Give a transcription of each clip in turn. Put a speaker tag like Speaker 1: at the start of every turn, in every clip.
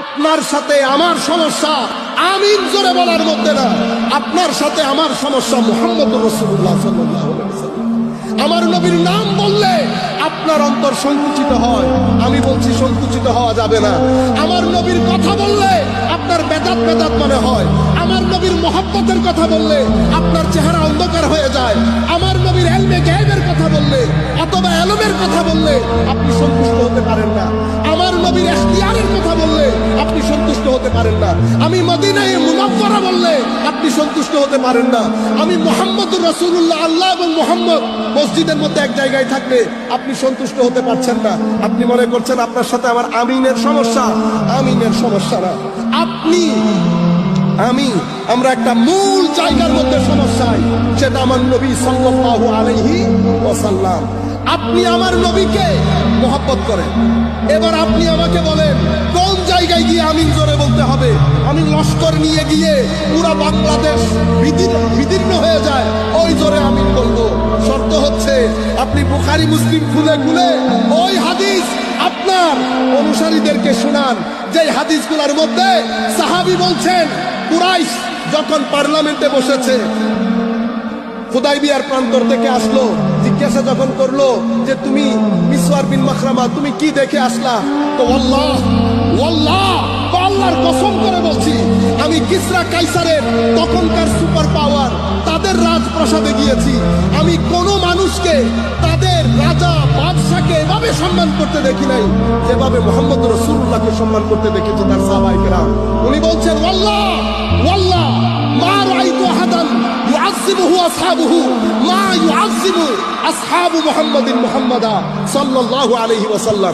Speaker 1: আপনার সাথে আমার সমস্যা আমিন জোরে বলার মধ্যে না। আপনার সাথে আমার সমস্যা মোহাম্মদ রসুল্লাহ সাল্লাহ আমার নবীর নাম বললে আপনার অন্তর সংকুচিত হয়। আমি বলছি সংকুচিত হওয়া যাবে না। আমার নবীর কথা বললে আপনার বেদাত বেদাত মনে হয়। আমার নবীর মহব্বতের কথা বললে আপনার চেহারা অন্ধকার হয়ে যায়। আমার নবীর এলমে গায়েবের কথা বললে অথবা এলমের কথা বললে আপনি হতে পারেন না। আমি মদিনায় মুনাফারা বললে আপনি সন্তুষ্ট হতে পারেন না। আমি মোহাম্মদ রসুল্লাহ আল্লাহ এবং মোহাম্মদ মসজিদের মধ্যে এক জায়গায় থাকলে আপনি সন্তুষ্ট হতে পারছেন না। আপনি মনে করছেন আপনার সাথে আমার আমিনের সমস্যা। আমিনের সমস্যা না। আপনি, আমি, আমরা একটা মূল জায়গার মধ্যে সমস্যায়, সেটা আমার নবী সাল্লাল্লাহু আলাইহি ওয়াসাল্লাম। আপনি আমার নবীকে মহব্বত করেন। এবার আপনি আমাকে বলেন লস্কর নিয়ে গিয়ে পুরা বাংলাদেশ বিদীর্ণ হয়ে যায়। ওই জোরে আমিন বলব। শর্ত হচ্ছে, আপনি বুখারি, মুসলিম খুলে খুলে ওই হাদিস আপনার অনুসারীদেরকে শোনান। যে হাদিসগুলোর মধ্যে সাহাবি বলছেন, কুরাইশ যখন পার্লামেন্টে বসেছে খুদাই বিয়ার প্রান্তর থেকে আসলো, জিজ্ঞাসা যখন করল যে, তুমি মিসওয়ার বিন মাখরামা, তুমি কি দেখে আসলা? তো, আল্লাহ আল্লাহ কিসরা কাইসারের তখনকার সুপার পাওয়ার তাদের রাজপ্রাসাদে গিয়েছি আমি কোনো মানুষকে তাদের রাজা বাদশাকে এভাবে সম্মান করতে দেখি নাই যেভাবে মোহাম্মদ রসুল্লাহকে সম্মান করতে দেখেছি তার সাহাবাহিকেরা উনি বলছেন ওয়াল্লাহ ওয়াল্লাহ মা রাইতু আহাদান يعذبه أصحابه ما يعذب أصحاب محمد محمدا صلى الله عليه وسلم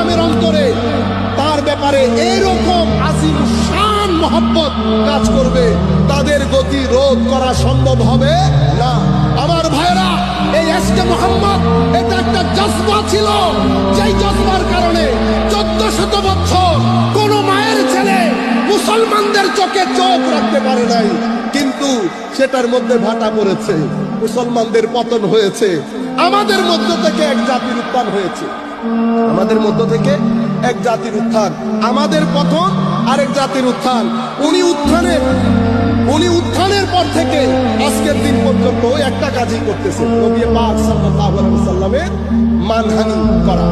Speaker 1: ব্যাপারে এইরকম আজিম শান মোহাম্মত কাজ করবে। তাদের গতি রোধ করা সম্ভব হবে না। আমার ভাইরা এই এসকে মোহাম্মদ, এটা একটা জজবা ছিল। যেই জজবার কারণে চোদ্দ শত বছর কোন মায়ের ছেলে মুসলমানদের চোখে চোখ রাখতে পারে নাই। কিন্তু সেটার মধ্যে ভাটা পড়েছে। মুসলমানদের পতন হয়েছে। আমাদের মধ্য থেকে এক জাতির উত্থান হয়েছে। আমাদের মধ্য থেকে এক জাতির উত্থান। আমাদের পতন আরেক জাতির উত্থান। উনি উত্থানের উনি উত্থানের পর থেকে আজকের দিন পর্যন্ত একটা কাজই করতেছে। নবী পাক সাল্লাল্লাহু আলাইহি ওয়াসাল্লামের মানহানি করা।